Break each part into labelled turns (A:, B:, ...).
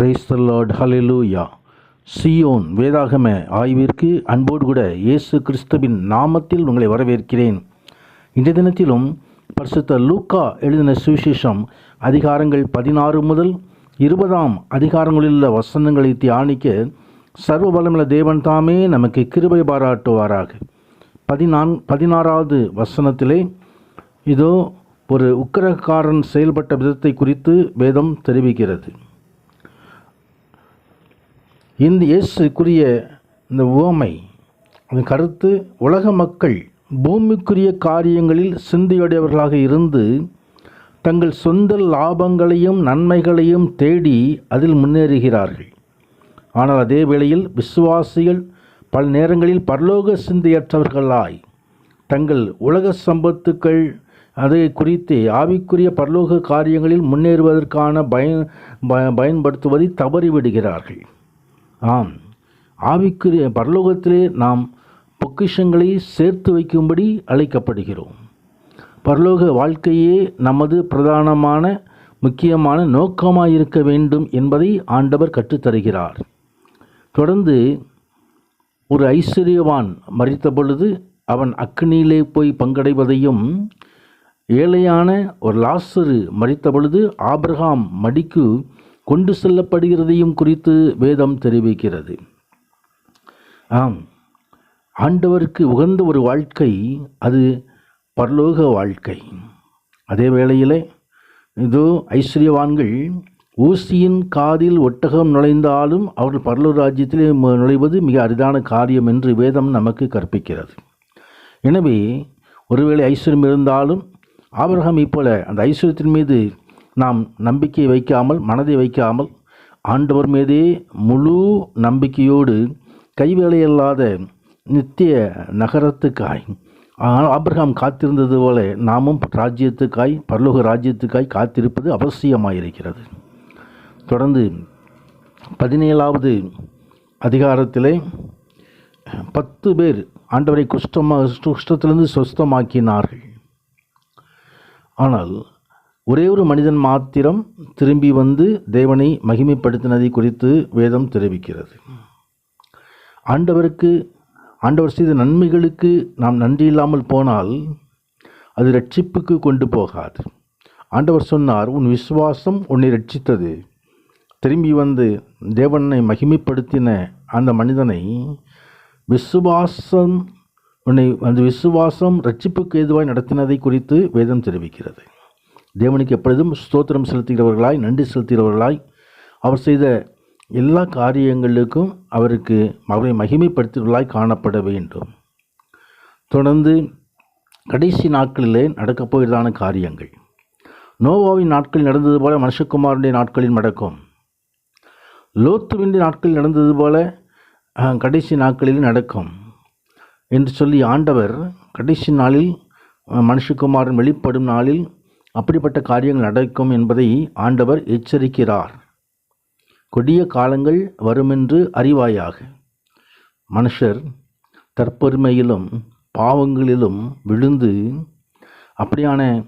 A: த Lord ஹalleluya Zion வேதாகம ஆய்விற்கு அன்போடு கூட இயேசு கிறிஸ்துவின் நாமத்தில் உங்களை வரவேற்கிறேன். இந்த தினத்திலும் பரிசுத்த லூக்கா எழுதின சுவிசேஷம் அதிகாரங்கள் பதினாறு முதல் இருபதாம் அதிகாரங்களில் உள்ள வசனங்களை தியானிக்க சர்வ வளமுள்ள தேவன் தாமே நமக்கு கிருபை பாராட்டுவாராக. பதினான் பதினாறாவது வசனத்திலே இதோ ஒரு உக்கிரகாரன் செயல்பட்ட விதத்தை குறித்து வேதம் தெரிவிக்கிறது. இந்த இயேசுக்குரிய இந்த உவமை அதன் கருத்து உலக மக்கள் பூமிக்குரிய காரியங்களில் சிந்தையுடையவர்களாக இருந்து தங்கள் சொந்த லாபங்களையும் நன்மைகளையும் தேடி அதில் முன்னேறுகிறார்கள். ஆனால் அதே வேளையில் விசுவாசிகள் பல நேரங்களில் பரலோக சிந்தையற்றவர்களாய் தங்கள் உலக சம்பத்துக்கள் அதை குறித்து ஆவிக்குரிய பரலோக காரியங்களில் முன்னேறுவதற்கான பயன் ப- பயன்படுத்துவதை தவறிவிடுகிறார்கள். ஆம். ஆவிக்குரிய பரலோகத்திலே நாம் பொக்கிஷங்களை சேர்த்து வைக்கும்படி அழைக்கப்படுகிறோம். பரலோக வாழ்க்கையே நமது பிரதானமான முக்கியமான நோக்கமாக இருக்க வேண்டும் என்பதை ஆண்டவர் கற்றுத்தருகிறார். தொடர்ந்து ஒரு ஐஸ்வர்யவான் மறித்த பொழுது அவன் அக்னியிலே போய் பங்கடைவதையும் ஏழையான ஒரு லாசரு மறித்த பொழுது ஆபிரகாம் மடிக்கு கொண்டு செல்லப்படுகிறதையும் குறித்து வேதம் தெரிவிக்கிறது. ஆம் ஆண்டவருக்கு உகந்த ஒரு வாழ்க்கை அது பரலோக வாழ்க்கை. அதே வேளையிலே இதோ ஐஸ்வர்யவான்கள் ஊசியின் காதில் ஒட்டகம் நுழைந்தாலும் அவர்கள் பரலோக ராஜ்யத்திலே நுழைவது மிக அரிதான காரியம் என்று வேதம் நமக்கு கற்பிக்கிறது. எனவே ஒருவேளை ஐஸ்வர்யம் இருந்தாலும் ஆபரகம் இப்போல அந்த ஐஸ்வர்யத்தின் மீது நாம் நம்பிக்கை வைக்காமல் மனதை வைக்காமல் ஆண்டவர் மீதே முழு நம்பிக்கையோடு கைவேலையில்லாத நித்திய நகரத்துக்காய் ஆபிரகாம் காத்திருந்தது போல நாமும் ராஜ்யத்துக்காய் பரலோக ராஜ்யத்துக்காய் காத்திருப்பது அவசியமாயிருக்கிறது. தொடர்ந்து பதினேழாவது அதிகாரத்திலே பத்து பேர் ஆண்டவரை குஷ்டமாக குஷ்டத்திலிருந்து சொஸ்தமாக்கினார்கள். ஆனால் ஒரே ஒரு மனிதன் மாத்திரம் திரும்பி வந்து தேவனை மகிமைப்படுத்தினதை குறித்து வேதம் தெரிவிக்கிறது. ஆண்டவருக்கு ஆண்டவர் செய்த நன்மைகளுக்கு நாம் நன்றி இல்லாமல் போனால் அது ரட்சிப்புக்கு கொண்டு போகாது. ஆண்டவர் சொன்னார் உன் விசுவாசம் உன்னை ரட்சித்தது திரும்பி வந்து தேவனை மகிமைப்படுத்தின அந்த மனிதனை விசுவாசம் உன்னை அந்த விசுவாசம் ரட்சிப்புக்கு ஏதுவாய் நடத்தினதை குறித்து வேதம் தெரிவிக்கிறது. தேவனுக்கு எப்பொழுதும் ஸ்தோத்திரம் செலுத்துகிறவர்களாய் நன்றி செலுத்துகிறவர்களாய் அவர் செய்த எல்லா காரியங்களுக்கும் அவருக்கு அவரை மகிமைப்படுத்துகிறவர்களாய் காணப்பட வேண்டும். தொடர்ந்து கடைசி நாட்களிலே நடக்கப் போகிறதான காரியங்கள். நோவாவின் நாட்களில் நடந்தது போல மனுஷகுமாரனுடைய நாட்களில் நடக்கும். லோத்துவின் நாட்களில் நடந்தது போல கடைசி நாட்களில் நடக்கும். என்று சொல்லி ஆண்டவர் கடைசி நாளில் மனுஷகுமாரன் வெளிப்படும் நாளில் அப்படிப்பட்ட காரியங்கள் நடக்கும் என்பதை ஆண்டவர் எச்சரிக்கிறார். கொடிய காலங்கள் வருமென்று அறிவாயாக. மனுஷர் தற்பெருமையிலும் பாவங்களிலும் விழுந்து அப்படியான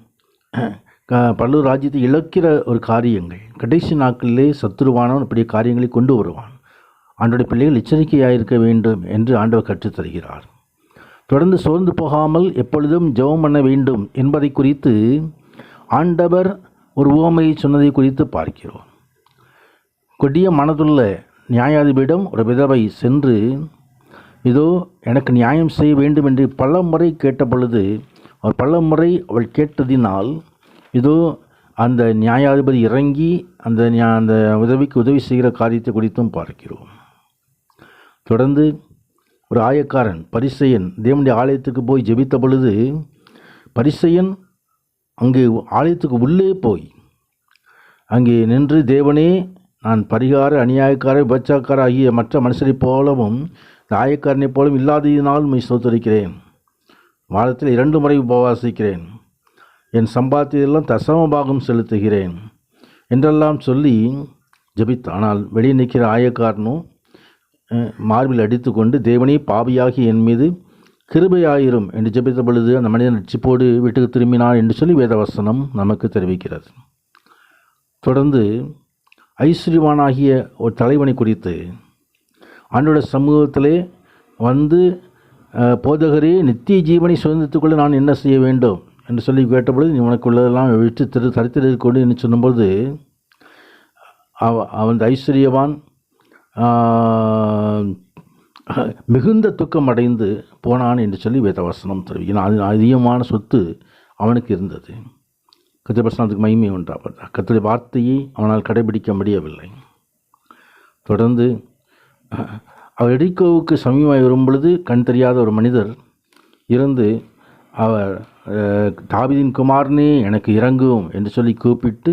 A: க- பல்லூர் ராஜ்யத்தை இழக்கிற ஒரு காரியங்கள். கடைசி நாட்களிலே சத்துருவானவன் அப்படிய காரியங்களை கொண்டு வருவான். ஆண்டோடைய பிள்ளைகள் எச்சரிக்கையாக இருக்க வேண்டும் என்று ஆண்டவர் கற்றுத்தருகிறார். தொடர்ந்து சோர்ந்து போகாமல் எப்பொழுதும் ஜெபம் பண்ண வேண்டும் என்பதை குறித்து ஆண்டவர் ஒரு உவமையை சொன்னதை குறித்து பார்க்கிறோம். கொடிய மனதுள்ள நியாயாதிபதியிடம் ஒரு விதவை சென்று இதோ எனக்கு நியாயம் செய்ய வேண்டும் என்று பல முறை கேட்ட பொழுது அவர் பல முறை அவள் கேட்டதினால் இதோ அந்த நியாயாதிபதி இறங்கி அந்த நியா- அந்த உதவிக்கு உதவி செய்கிற காரியத்தை குறித்தும் பார்க்கிறோம். தொடர்ந்து ஒரு ஆயக்காரன் பரிசையன் தேவனுடைய ஆலயத்துக்கு போய் ஜெபித்த பொழுது பரிசையன் அங்கே ஆலயத்துக்கு உள்ளே போய் அங்கே நின்று தேவனே நான் பரிகார அநியாயக்கார விபச்சாக்கார ஆகிய மற்ற மனுஷரைப் போலவும் நாயக்காரனைப் ஆயக்காரனைப் போலவும் இல்லாததினால் மை சோத்தரிக்கிறேன் வாரத்தில் இரண்டு முறை உபவாசிக்கிறேன். என் சம்பாத்தியெல்லாம் தசம பாகம் செலுத்துகிறேன். என்றெல்லாம் சொல்லி ஜபித் ஆனால் வெளியே நிற்கிற ஆயக்காரனும் மார்பில் மார்பில் அடித்துக்கொண்டு தேவனே பாவியாகி என் மீது கிருபையாயிரும் என்று ஜெபித்த பொழுது அந்த மனிதன் ரட்சிப்போடு வீட்டுக்கு திரும்பினான் என்று சொல்லி வேதவசனம் நமக்கு தெரிவிக்கிறது. தொடர்ந்து ஐஸ்வர்யவானாகிய ஒரு தலைவனை குறித்து ஆண்டோட சமூகத்திலே வந்து போதகரே நித்திய ஜீவனை சுதந்திரத்துக்குள்ளே நான் என்ன செய்ய வேண்டும் என்று சொல்லி கேட்டபொழுது நீ உனக்குள்ளதெல்லாம் விட்டு திரு தரித்திரு கொண்டு என்று சொன்னபொழுது அவ அவன் ஐஸ்வர்யவான் மிகுந்த துக்கம் அடைந்து போனான் என்று சொல்லி வேதவசனம் தெரிவிக்கிறான் அது அதிகமான சொத்து அவனுக்கு இருந்தது. கத்திரபசனத்துக்கு மகிமை உண்டாவது? கத்திர வார்த்தையை அவனால் கடைபிடிக்க முடியவில்லை. தொடர்ந்து அவர் எடிக்கோவுக்கு சமீபமாய் வரும் பொழுது கண் தெரியாத ஒரு மனிதர் இருந்து அவர் அஹ், குமார்னே குமாரனே எனக்கு இறங்கும் என்று சொல்லி கூப்பிட்டு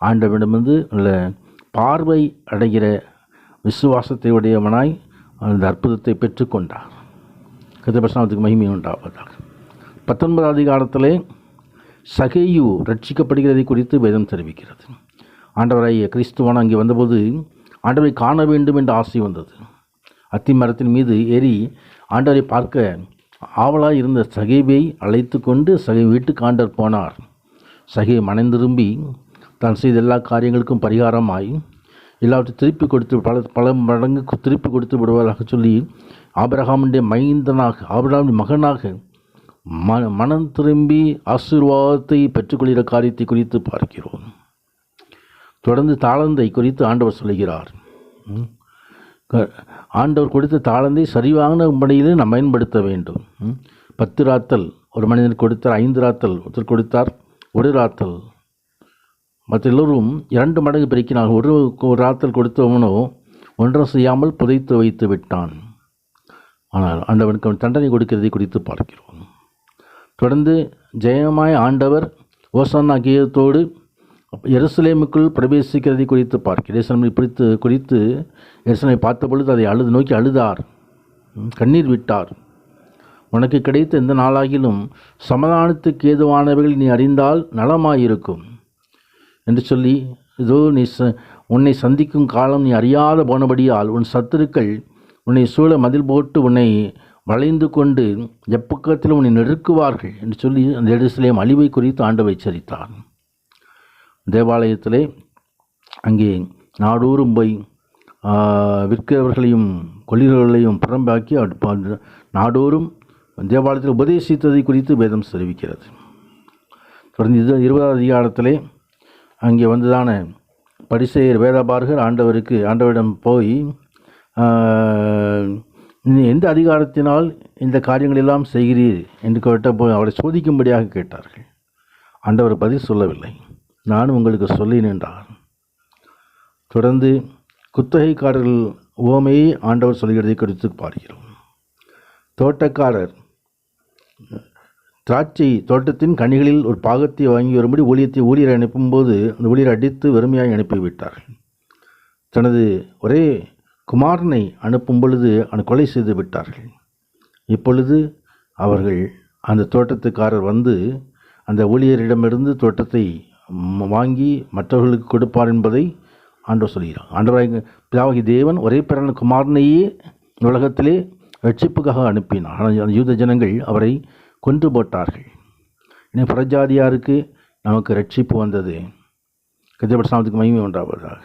A: ஆண்டவனிடமிருந்து உள்ள பார்வை அடைகிற விசுவாசத்தை உடையவனாய் அந்த அற்புதத்தை பெற்றுக்கொண்டார். கதிரபசனத்துக்கு மகிமை உண்டாவதாக. பத்தொன்பதாம் அதிகாரத்திலே சகையு ரட்சிக்கப்படுகிறதை குறித்து வேதம் தெரிவிக்கிறது. ஆண்டவராகிய கிறிஸ்துவான் அங்கே வந்தபோது ஆண்டவரை காண வேண்டும் என்ற ஆசை வந்தது. அத்தி மரத்தின் மீது ஏறி ஆண்டவரை பார்க்க ஆவலாக இருந்த சகைவை அழைத்து கொண்டு சகை வீட்டுக்கு ஆண்டர் போனார். சகை மனைந்திரும்பி தான் செய்த எல்லா காரியங்களுக்கும் பரிகாரமாய் எல்லாவற்றையும் திருப்பி கொடுத்து பல பல மடங்கு திருப்பி கொடுத்து விடுவதாக சொல்லி ஆபிரகாமுடைய மைந்தனாக ஆபிரகாமுடைய மகனாக ம மனம் திரும்பி ஆசீர்வாதத்தை பெற்றுக்கொள்கிற காரியத்தை குறித்து பார்க்கிறோம். தொடர்ந்து தாளந்தை குறித்து ஆண்டவர் சொல்கிறார். ஆண்டவர் கொடுத்த தாளந்தை சரிவான முறையிலே நாம் பயன்படுத்த வேண்டும். பத்து ராத்தல் ஒரு மனிதன் கொடுத்தார் ஐந்து ராத்தல் ஒருத்தர் கொடுத்தார் ஒரு ராத்தல். மற்ற எல்லோரும் இரண்டு மடங்கு பெருக்கினார்கள். ஒரு ஒரு ஆற்றல் கொடுத்தவனோ ஒன்றும் செய்யாமல் புதைத்து வைத்து விட்டான். ஆனால் ஆண்டவனுக்கு அவன் தண்டனை கொடுக்கிறதை குறித்து பார்க்கிறோம். தொடர்ந்து ஜெயமாய் ஆண்டவர் ஓசானா கீதத்தோடு எருசலேமுக்குள் பிரவேசிக்கிறதை குறித்து பார்க்கிறேன் எருசலேமை குறித்து குறித்து எருசலேமை பார்த்தபொழுது அதை அழுது நோக்கி அழுதார். கண்ணீர் விட்டார். உனக்கு கிடைத்த எந்த நாளாகிலும் சமாதானத்துக்கு ஏதுவானவைகள் நீ அறிந்தால் நலமாயிருக்கும். என்று சொல்லி இதோ நீ ச உன்னை சந்திக்கும் காலம் நீ அறியாத போனபடியால் உன் சத்துருக்கள் உன்னை சூழ மதில் போட்டு உன்னை வளைந்து கொண்டு எப்பக்கத்திலும் உன்னை நெருக்குவார்கள் என்று சொல்லி அந்த எருசலேம் அழிவை குறித்து ஆண்டவை எச்சரித்தார். தேவாலயத்திலே அங்கே நாடூரும் போய் விற்கிறவர்களையும் கொள்கிறவர்களையும் புறம்பாக்கி நாடோறும் தேவாலயத்தில் உபதேசித்ததை குறித்து வேதம் தெரிவிக்கிறது. தொடர்ந்து இது இருபதாவது அதிகாரத்திலே அங்கே வந்துதான? படிசெயர் வேதபாரகர் ஆண்டவருக்கு ஆண்டவரிடம் போய் நீ எந்த அதிகாரத்தினால் இந்த காரியங்களெல்லாம் செய்கிறீர் என்று கேட்ட போய் அவரை சோதிக்கும்படியாக கேட்டார்கள். ஆண்டவர் பதில் சொல்லவில்லை. நான் உங்களுக்கு சொல்லினேன் என்றார். தொடர்ந்து குத்தகைக்காரர்கள் உவமையை ஆண்டவர் சொல்கிறதை குறித்து பார்க்கிறோம். தோட்டக்காரர் திராட்சை தோட்டத்தின் கனிகளில் ஒரு பாகத்தை வாங்கி வரும்படி ஊழியத்தை ஊழியரை அனுப்பும்போது அந்த ஊழியரை அடித்து வெறுமையாய் அனுப்பிவிட்டார்கள் தனது ஒரே குமாரனை அனுப்பும் பொழுது அவனை கொலை செய்து விட்டார்கள். இப்பொழுது அவர்கள் அந்த தோட்டத்துக்காரர் வந்து அந்த ஊழியரிடமிருந்து தோட்டத்தை வாங்கி மற்றவர்களுக்கு கொடுப்பார் என்பதை ஆண்டவர் சொல்கிறார். ஆண்டவராக பிதாவகி தேவன் ஒரே பிறந்த குமாரனையே உலகத்திலே ரட்சிப்புக்காக அனுப்பினார். ஆனால் அந்த யூத ஜனங்கள் அவரை கொன்று போட்டார்கள். இனி புறஜாதியாருக்கு நமக்கு ரட்சிப்பு வந்தது. கத்திரபட்சாமத்துக்கு மகிமை உண்டாவதாக.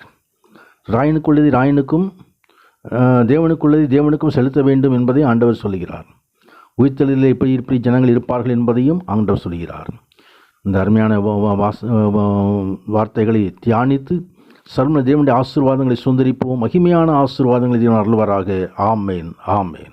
A: ராயனுக்குள்ளது ராயனுக்கும் தேவனுக்குள்ளது தேவனுக்கும் செலுத்த வேண்டும் என்பதை ஆண்டவர் சொல்கிறார் உயிர்த்தலில் எப்படி இப்படி ஜனங்கள் இருப்பார்கள் என்பதையும் ஆண்டவர் சொல்கிறார் இந்த அருமையான வா- வாச- வார்த்தைகளை தியானித்து சர்ம தேவனுடைய ஆசீர்வாதங்களை சுந்தரிப்போம் மகிமையான ஆசீர்வாதங்களை தேவன் அருள்வாராக. ஆமேன். ஆமேன்.